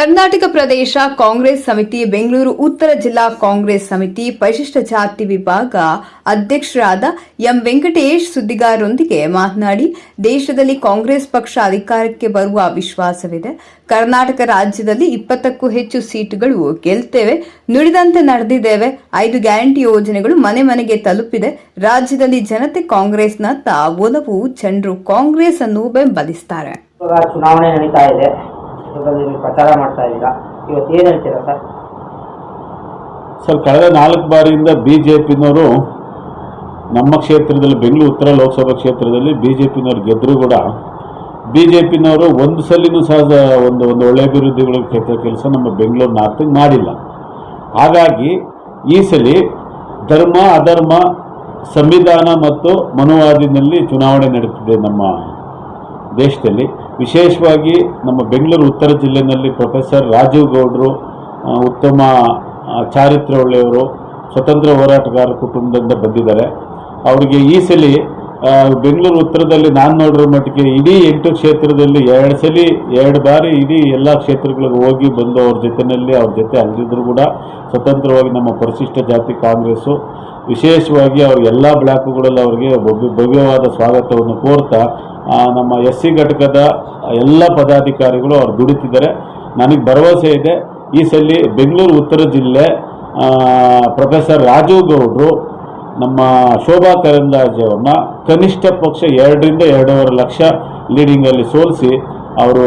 ಕರ್ನಾಟಕ ಪ್ರದೇಶ ಕಾಂಗ್ರೆಸ್ ಸಮಿತಿ, ಬೆಂಗಳೂರು ಉತ್ತರ ಜಿಲ್ಲಾ ಕಾಂಗ್ರೆಸ್ ಸಮಿತಿ, ಪರಿಶಿಷ್ಟ ಜಾತಿ ವಿಭಾಗ ಅಧ್ಯಕ್ಷರಾದ ಎಂ ವೆಂಕಟೇಶ್ ಸುದ್ದಿಗಾರರೊಂದಿಗೆ ಮಾತನಾಡಿ, ದೇಶದಲ್ಲಿ ಕಾಂಗ್ರೆಸ್ ಪಕ್ಷ ಅಧಿಕಾರಕ್ಕೆ ಬರುವ ವಿಶ್ವಾಸವಿದೆ ಕರ್ನಾಟಕ ರಾಜ್ಯದಲ್ಲಿ ಇಪ್ಪತ್ತಕ್ಕೂ ಹೆಚ್ಚು ಸೀಟುಗಳು ಗೆಲ್ತೇವೆ. ನುಡಿದಂತೆ ನಡೆದಿದ್ದೇವೆ. ಐದು ಗ್ಯಾರಂಟಿ ಯೋಜನೆಗಳು ಮನೆ ಮನೆಗೆ ತಲುಪಿದೆ. ರಾಜ್ಯದಲ್ಲಿ ಜನತೆ ಕಾಂಗ್ರೆಸ್ನತ್ತ ಒಲವು ಜನರು ಕಾಂಗ್ರೆಸ್ ಅನ್ನು ಬೆಂಬಲಿಸುತ್ತಾರೆ. ಇವಾಗ ಚುನಾವಣೆ ನಡೀತಾ ಇದೆ. ಪ್ರಚಾರ ಮಾಡ್ತಾ ಇದ್ದೀರಾ? ಇವತ್ತು ಏನು ಹೇಳ್ತೀರಾ ಸರ್? ಸರ್, ಕಳೆದ ನಾಲ್ಕು ಬಾರಿಯಿಂದ ಬಿ ಜೆ ಪಿನವರು ನಮ್ಮ ಕ್ಷೇತ್ರದಲ್ಲಿ, ಬೆಂಗಳೂರು ಉತ್ತರ ಲೋಕಸಭಾ ಕ್ಷೇತ್ರದಲ್ಲಿ ಬಿ ಜೆ ಪಿನವ್ರು ಗೆದ್ದರೂ ಕೂಡ ಬಿ ಜೆ ಪಿನವರು ಒಂದು ಸಲಿನೂ ಸಹ ಒಂದು ಒಂದು ಒಳ್ಳೆ ಅಭಿವೃದ್ಧಿಗಳ ಕ್ಷೇತ್ರ ಕೆಲಸ ನಮ್ಮ ಬೆಂಗಳೂರು ನಾರ್ತಿಗೆ ಮಾಡಿಲ್ಲ. ಹಾಗಾಗಿ ಈ ಸಲ ಧರ್ಮ, ಅಧರ್ಮ, ಸಂವಿಧಾನ ಮತ್ತು ಮನುವಾದಿನಲ್ಲಿ ಚುನಾವಣೆ ನಡೀತಿದೆ ನಮ್ಮ ದೇಶದಲ್ಲಿ. ವಿಶೇಷವಾಗಿ ನಮ್ಮ ಬೆಂಗಳೂರು ಉತ್ತರ ಜಿಲ್ಲೆಯಲ್ಲಿ ಪ್ರೊಫೆಸರ್ ರಾಜೀವ್ ಗೌಡರು ಉತ್ತಮ ಚಾರಿತ್ರ್ಯ ಒಳ್ಳೆಯವರು ಸ್ವತಂತ್ರ ಹೋರಾಟಗಾರ ಕುಟುಂಬದಿಂದ ಬಂದಿದ್ದಾರೆ. ಅವರಿಗೆ ಈ ಸಲ ಬೆಂಗಳೂರು ಉತ್ತರದಲ್ಲಿ ನಾನು ನೋಡಿರೋ ಮಟ್ಟಿಗೆ ಇಡೀ ಎಂಟು ಕ್ಷೇತ್ರದಲ್ಲಿ ಎರಡು ಸಲ, ಎರಡು ಬಾರಿ ಇಡೀ ಎಲ್ಲ ಕ್ಷೇತ್ರಗಳಿಗೆ ಹೋಗಿ ಬಂದು ಅವ್ರ ಜೊತೆಯಲ್ಲಿ ಅವ್ರ ಜೊತೆ ಅಲ್ಲಿದ್ದರೂ ಕೂಡ ಸ್ವತಂತ್ರವಾಗಿ ನಮ್ಮ ಪರಿಶಿಷ್ಟ ಜಾತಿ ಕಾಂಗ್ರೆಸ್ಸು. ವಿಶೇಷವಾಗಿ ಅವ್ರ ಎಲ್ಲ ಬ್ಲಾಕುಗಳಲ್ಲಿ ಅವರಿಗೆ ಭವ್ಯ- ಭವ್ಯವಾದ ಸ್ವಾಗತವನ್ನು ಕೋರ್ತಾ ನಮ್ಮ ಎಸ್ ಸಿ ಘಟಕದ ಎಲ್ಲ ಪದಾಧಿಕಾರಿಗಳು ಅವ್ರು ದುಡಿತಿದ್ದಾರೆ. ನನಗೆ ಭರವಸೆ ಇದೆ. ಈ ಸಲ ಬೆಂಗಳೂರು ಉತ್ತರ ಜಿಲ್ಲೆ ಪ್ರೊಫೆಸರ್ ರಾಜೀವ್ ಗೌಡ್ರು ನಮ್ಮ ಶೋಭಾ ಕರಂದಾಜ್ ಅವ್ರನ್ನ ಕನಿಷ್ಠ ಪಕ್ಷ ಎರಡರಿಂದ ಎರಡೂವರೆ ಲಕ್ಷ ಲೀಡಿಂಗಲ್ಲಿ ಸೋಲಿಸಿ ಅವರು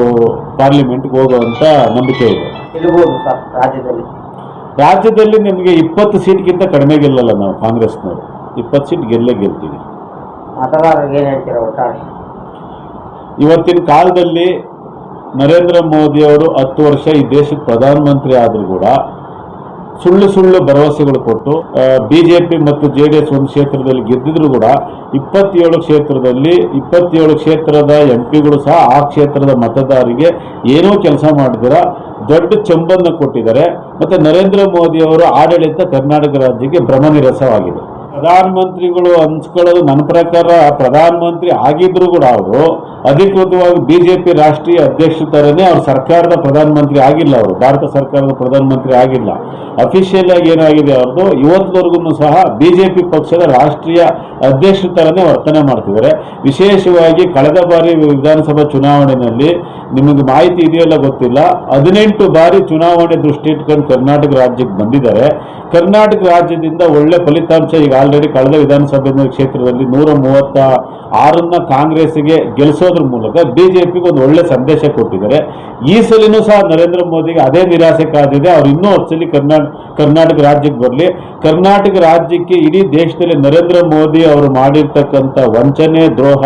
ಪಾರ್ಲಿಮೆಂಟ್ಗೆ ಹೋಗುವಂಥ ನಂಬಿಕೆ ಇದೆ. ಗೆಲ್ಬೋದು ಸರ್ ರಾಜ್ಯದಲ್ಲಿ. ರಾಜ್ಯದಲ್ಲಿ ನಿಮಗೆ ಇಪ್ಪತ್ತು ಸೀಟ್ಗಿಂತ ಕಡಿಮೆ ಗೆಲ್ಲಲ್ಲ ನಾವು ಕಾಂಗ್ರೆಸ್ನವರು. ಇಪ್ಪತ್ತು ಸೀಟ್ ಗೆಲ್ಲೇ ಗೆಲ್ತೀವಿ. ಮತದಾರರಿಗೆ ಏನು ಹೇಳ್ತೀರಾ ಒಟ್ಟಾರೆ? ಇವತ್ತಿನ ಕಾಲದಲ್ಲಿ ನರೇಂದ್ರ ಮೋದಿ ಅವರು ಹತ್ತು ವರ್ಷ ಈ ದೇಶದ ಪ್ರಧಾನಮಂತ್ರಿ ಆದರೂ ಕೂಡ ಸುಳ್ಳು ಸುಳ್ಳು ಭರವಸೆಗಳು ಕೊಟ್ಟು ಬಿಜೆಪಿ ಮತ್ತು ಜೆ ಡಿ ಎಸ್ ಒಂದು ಕ್ಷೇತ್ರದಲ್ಲಿ ಗೆದ್ದಿದ್ರು ಕೂಡ ಇಪ್ಪತ್ತೇಳು ಕ್ಷೇತ್ರದಲ್ಲಿ, ಇಪ್ಪತ್ತೇಳು ಕ್ಷೇತ್ರದ ಎಂ ಪಿಗಳು ಸಹ ಆ ಕ್ಷೇತ್ರದ ಮತದಾರರಿಗೆ ಏನೂ ಕೆಲಸ ಮಾಡಿದಿರ ದೊಡ್ಡ ಚೆಂಬನ್ನು ಕೊಟ್ಟಿದ್ದಾರೆ. ಮತ್ತು ನರೇಂದ್ರ ಮೋದಿಯವರು ಆಡಳಿತ ಕರ್ನಾಟಕ ರಾಜ್ಯಕ್ಕೆ ಭ್ರಮನಿರಸವಾಗಿದೆ ಪ್ರಧಾನಮಂತ್ರಿಗಳು ಹಂಚ್ಕೊಳ್ಳೋದು ನನ್ನ ಪ್ರಕಾರ ಪ್ರಧಾನಮಂತ್ರಿ ಆಗಿದ್ರು ಕೂಡ ಅವರು ಅಧಿಕೃತವಾಗಿ ಬಿಜೆಪಿ ರಾಷ್ಟ್ರೀಯ ಅಧ್ಯಕ್ಷ ಥರನೇ ಅವ್ರ ಸರ್ಕಾರದ ಪ್ರಧಾನಮಂತ್ರಿ ಆಗಿಲ್ಲ ಅವರು. ಭಾರತ ಸರ್ಕಾರದ ಪ್ರಧಾನಮಂತ್ರಿ ಆಗಿಲ್ಲ. ಅಫಿಷಿಯಲ್ ಆಗಿ ಏನಾಗಿದೆ ಅವ್ರದ್ದು ಇವತ್ತಿನವರೆಗೂ ಸಹ ಬಿಜೆಪಿ ಪಕ್ಷದ ರಾಷ್ಟ್ರೀಯ ಅಧ್ಯಕ್ಷ ಥರನೇ ವರ್ತನೆ ಮಾಡ್ತಿದ್ದಾರೆ. ವಿಶೇಷವಾಗಿ ಕಳೆದ ಬಾರಿ ವಿಧಾನಸಭಾ ಚುನಾವಣೆಯಲ್ಲಿ ನಿಮಗೆ ಮಾಹಿತಿ ಇದೆಯಲ್ಲ ಗೊತ್ತಿಲ್ಲ. ಹದಿನೆಂಟು ಬಾರಿ ಚುನಾವಣೆ ದೃಷ್ಟಿ ಇಟ್ಕೊಂಡು ಕರ್ನಾಟಕ ರಾಜ್ಯಕ್ಕೆ ಬಂದಿದ್ದಾರೆ. ಕರ್ನಾಟಕ ರಾಜ್ಯದಿಂದ ಒಳ್ಳೆ ಫಲಿತಾಂಶ ಈಗ ಆಲ್ರೆಡಿ ಕಳೆದ ವಿಧಾನಸಭೆ ಕ್ಷೇತ್ರದಲ್ಲಿ ನೂರ ಮೂವತ್ತ ಆರನ್ನ ಕಾಂಗ್ರೆಸ್ಗೆ ಗೆಲ್ಲಿಸೋದ್ರ ಮೂಲಕ ಬಿಜೆಪಿಗೆ ಒಂದು ಒಳ್ಳೆ ಸಂದೇಶ ಕೊಟ್ಟಿದ್ದಾರೆ. ಈ ಸಲಿನೂ ಸಹ ನರೇಂದ್ರ ಮೋದಿಗೆ ಅದೇ ನಿರಾಸೆ ಕಾದಿದೆ. ಅವ್ರು ಇನ್ನೂ ಹೊತ್ತಲ್ಲಿ ಕರ್ನಾಟಕ ಕರ್ನಾಟಕ ರಾಜ್ಯಕ್ಕೆ ಬರಲಿ. ಕರ್ನಾಟಕ ರಾಜ್ಯಕ್ಕೆ ಇಡೀ ದೇಶದಲ್ಲಿ ನರೇಂದ್ರ ಮೋದಿ ಅವರು ಮಾಡಿರ್ತಕ್ಕಂಥ ವಂಚನೆ, ದ್ರೋಹ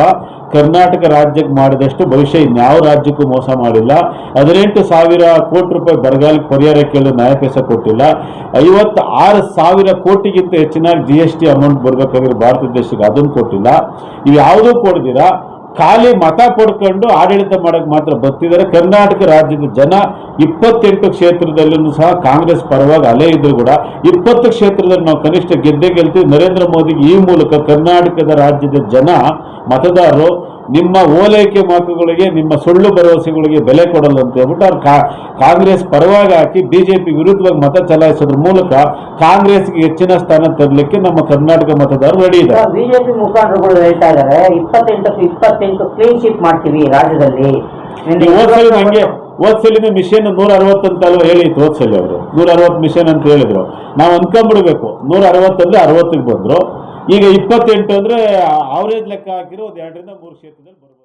ಕರ್ನಾಟಕ ರಾಜ್ಯಕ್ಕೆ ಮಾಡಿದಷ್ಟು ಭವಿಷ್ಯ ಇನ್ಯಾವ ರಾಜ್ಯಕ್ಕೂ ಮೋಸ ಮಾಡಿಲ್ಲ. ಹದಿನೆಂಟು ಸಾವಿರ ಕೋಟಿ ರೂಪಾಯಿ ಬರಗಾಲಕ್ಕೆ ಪರಿಹಾರ ಕೇಳಲು ನ್ಯಾಯಪೀಸ ಕೊಟ್ಟಿಲ್ಲ. ಐವತ್ತು ಆರು ಸಾವಿರ ಕೋಟಿಗಿಂತ ಹೆಚ್ಚಿನ ಜಿ ಎಸ್ ಟಿ ಅಮೌಂಟ್ ಬರಬೇಕಾಗಿರೋ ಭಾರತ ದೇಶಕ್ಕೆ ಅದನ್ನು ಕೊಟ್ಟಿಲ್ಲ. ಇವು ಯಾವುದೂ ಕೊಡ್ದಿರಾ ಖಾಲಿ ಮತ ಪಡ್ಕೊಂಡು ಆಡಳಿತ ಮಾಡಕ್ಕೆ ಮಾತ್ರ ಬರ್ತಿದ್ದಾರೆ. ಕರ್ನಾಟಕ ರಾಜ್ಯದ ಜನ ಇಪ್ಪತ್ತೆಂಟು ಕ್ಷೇತ್ರದಲ್ಲೂ ಸಹ ಕಾಂಗ್ರೆಸ್ ಪರವಾಗಿ ಅಲೆ ಇದ್ರು ಕೂಡ ಇಪ್ಪತ್ತು ಕ್ಷೇತ್ರದಲ್ಲಿ ನಾವು ಕನಿಷ್ಠ ಗೆದ್ದೆ ಗೆಲ್ತೀವಿ. ನರೇಂದ್ರ ಮೋದಿಗೆ ಈ ಮೂಲಕ ಕರ್ನಾಟಕದ ರಾಜ್ಯದ ಜನ ಮತದಾರರು ನಿಮ್ಮ ಓಲೈಕೆ ಮಾತುಗಳಿಗೆ ನಿಮ್ಮ ಸುಳ್ಳು ಭರವಸೆಗಳಿಗೆ ಬೆಲೆ ಕೊಡಲ್ಲ ಅಂತ ಹೇಳ್ಬಿಟ್ಟು ಅವ್ರು ಕಾ ಕಾಂಗ್ರೆಸ್ ಪರವಾಗಿ ಹಾಕಿ ಬಿಜೆಪಿ ವಿರುದ್ಧವಾಗಿ ಮತ ಚಲಾಯಿಸೋದ್ರ ಮೂಲಕ ಕಾಂಗ್ರೆಸ್ಗೆ ಹೆಚ್ಚಿನ ಸ್ಥಾನ ತರಲಿಕ್ಕೆ ನಮ್ಮ ಕರ್ನಾಟಕ ಮತದಾರರು ರೆಡಿ ಸರ್ ಬಿಜೆಪಿ ಮುಖಂಡರುಗಳು ಹೇಳ್ತಾ ಇದ್ದಾರೆ ಇಪ್ಪತ್ತೆಂಟಕ್ಕೆ ಇಪ್ಪತ್ತೆಂಟು ಕ್ಲೀನ್ ಶೀಟ್ ಮಾಡ್ತೀವಿ ರಾಜ್ಯದಲ್ಲಿ. ಹಂಗೆ ಓದ್ಸಲಿನ ಮಿಷನ್ ನೂರ ಅರವತ್ತು ಅಂತ ಅಲ್ವಾ ಹೇಳಿತ್ತು ಓದ್ಸಲಿ ಅವರು. ನೂರ ಅರವತ್ತು ಮಿಷನ್ ಅಂತ ಹೇಳಿದ್ರು. ನಾವು ಅನ್ಕೊಂಡ್ಬಿಡ್ಬೇಕು ನೂರ ಅರವತ್ತಂದ್ರೆ ಅರವತ್ತಿಗೆ ಬಂದ್ರು. ಈಗ ಇಪ್ಪತ್ತೆಂಟು ಅಂದ್ರೆ ಅವರೇಜ್ ಲೆಕ್ಕ ಹಾಕಿರೋ ಒಂದು ಎರಡರಿಂದ ಮೂರು ಕ್ಷೇತ್ರದಲ್ಲಿ ಬರ್ಬೋದು